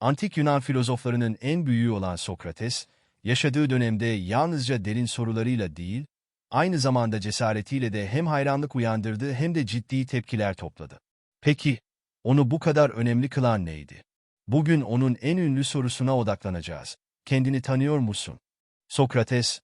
Antik Yunan filozoflarının en büyüğü olan Sokrates, yaşadığı dönemde yalnızca derin sorularıyla değil, aynı zamanda cesaretiyle de hem hayranlık uyandırdı hem de ciddi tepkiler topladı. Peki, onu bu kadar önemli kılan neydi? Bugün onun en ünlü sorusuna odaklanacağız. Kendini tanıyor musun? Sokrates,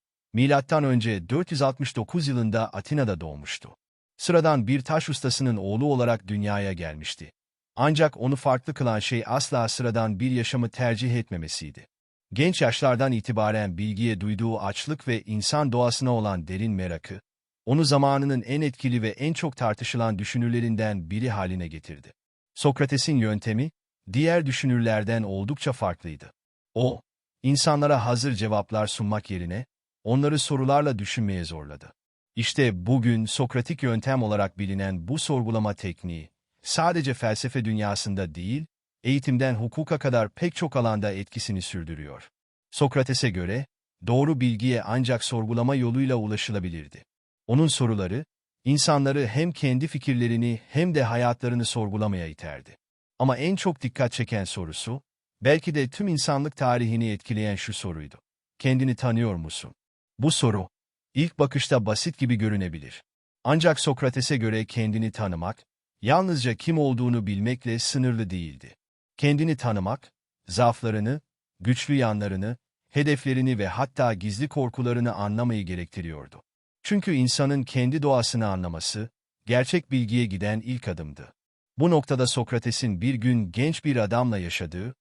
önce 469 yılında Atina'da doğmuştu. Sıradan bir taş ustasının oğlu olarak dünyaya gelmişti. Ancak onu farklı kılan şey asla sıradan bir yaşamı tercih etmemesiydi. Genç yaşlardan itibaren bilgiye duyduğu açlık ve insan doğasına olan derin merakı, onu zamanının en etkili ve en çok tartışılan düşünürlerinden biri haline getirdi. Sokrates'in yöntemi, diğer düşünürlerden oldukça farklıydı. O, insanlara hazır cevaplar sunmak yerine, onları sorularla düşünmeye zorladı. İşte bugün Sokratik yöntem olarak bilinen bu sorgulama tekniği, sadece felsefe dünyasında değil, eğitimden hukuka kadar pek çok alanda etkisini sürdürüyor. Sokrates'e göre, doğru bilgiye ancak sorgulama yoluyla ulaşılabilirdi. Onun soruları, insanları hem kendi fikirlerini hem de hayatlarını sorgulamaya iterdi. Ama en çok dikkat çeken sorusu, belki de tüm insanlık tarihini etkileyen şu soruydu. Kendini tanıyor musun? Bu soru, ilk bakışta basit gibi görünebilir. Ancak Sokrates'e göre kendini tanımak, yalnızca kim olduğunu bilmekle sınırlı değildi. Kendini tanımak, zaaflarını, güçlü yanlarını, hedeflerini ve hatta gizli korkularını anlamayı gerektiriyordu. Çünkü insanın kendi doğasını anlaması, gerçek bilgiye giden ilk adımdı. Bu noktada Sokrates'in bir gün genç bir adamla yaşadığı,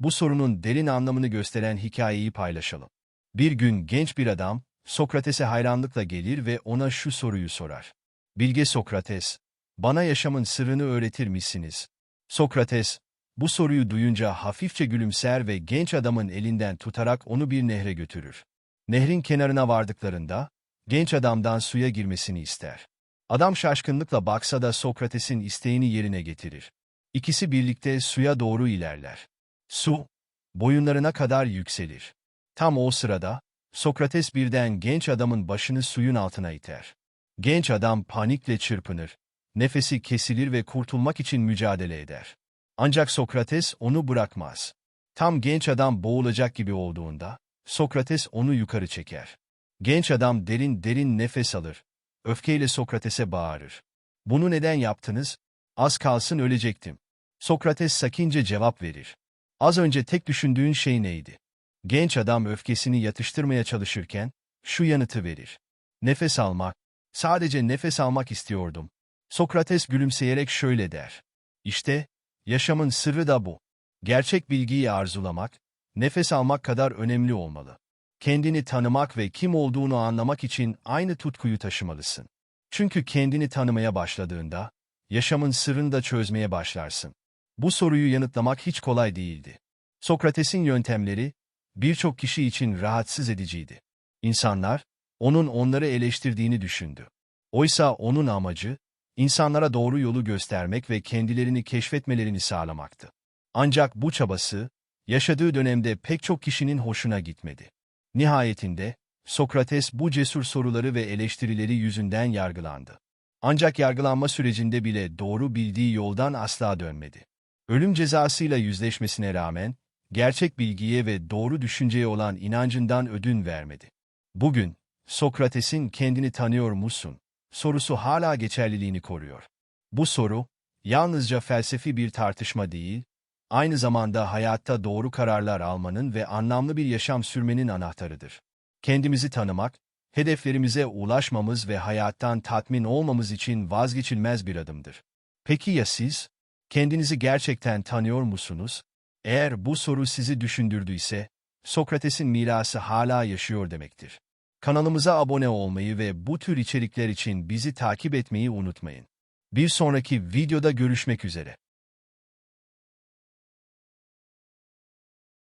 bu sorunun derin anlamını gösteren hikayeyi paylaşalım. Bir gün genç bir adam, Sokrates'e hayranlıkla gelir ve ona şu soruyu sorar. Bilge Sokrates, bana yaşamın sırrını öğretir misiniz? Sokrates, bu soruyu duyunca hafifçe gülümser ve genç adamın elinden tutarak onu bir nehre götürür. Nehrin kenarına vardıklarında, genç adamdan suya girmesini ister. Adam şaşkınlıkla baksa da Sokrates'in isteğini yerine getirir. İkisi birlikte suya doğru ilerler. Su, boyunlarına kadar yükselir. Tam o sırada, Sokrates birden genç adamın başını suyun altına iter. Genç adam panikle çırpınır. Nefesi kesilir ve kurtulmak için mücadele eder. Ancak Sokrates onu bırakmaz. Tam genç adam boğulacak gibi olduğunda, Sokrates onu yukarı çeker. Genç adam derin derin nefes alır. Öfkeyle Sokrates'e bağırır. Bunu neden yaptınız? Az kalsın ölecektim. Sokrates sakince cevap verir. Az önce tek düşündüğün şey neydi? Genç adam öfkesini yatıştırmaya çalışırken, şu yanıtı verir. Nefes almak. Sadece nefes almak istiyordum. Sokrates gülümseyerek şöyle der. İşte, yaşamın sırrı da bu. Gerçek bilgiyi arzulamak, nefes almak kadar önemli olmalı. Kendini tanımak ve kim olduğunu anlamak için aynı tutkuyu taşımalısın. Çünkü kendini tanımaya başladığında, yaşamın sırrını da çözmeye başlarsın. Bu soruyu yanıtlamak hiç kolay değildi. Sokrates'in yöntemleri, birçok kişi için rahatsız ediciydi. İnsanlar, onun onları eleştirdiğini düşündü. Oysa onun amacı, insanlara doğru yolu göstermek ve kendilerini keşfetmelerini sağlamaktı. Ancak bu çabası, yaşadığı dönemde pek çok kişinin hoşuna gitmedi. Nihayetinde, Sokrates bu cesur soruları ve eleştirileri yüzünden yargılandı. Ancak yargılanma sürecinde bile doğru bildiği yoldan asla dönmedi. Ölüm cezasıyla yüzleşmesine rağmen, gerçek bilgiye ve doğru düşünceye olan inancından ödün vermedi. Bugün, Sokrates'in kendini tanıyor musun? Sorusu hala geçerliliğini koruyor. Bu soru, yalnızca felsefi bir tartışma değil, aynı zamanda hayatta doğru kararlar almanın ve anlamlı bir yaşam sürmenin anahtarıdır. Kendimizi tanımak, hedeflerimize ulaşmamız ve hayattan tatmin olmamız için vazgeçilmez bir adımdır. Peki ya siz? Kendinizi gerçekten tanıyor musunuz? Eğer bu soru sizi düşündürdüyse, Sokrates'in mirası hala yaşıyor demektir. Kanalımıza abone olmayı ve bu tür içerikler için bizi takip etmeyi unutmayın. Bir sonraki videoda görüşmek üzere.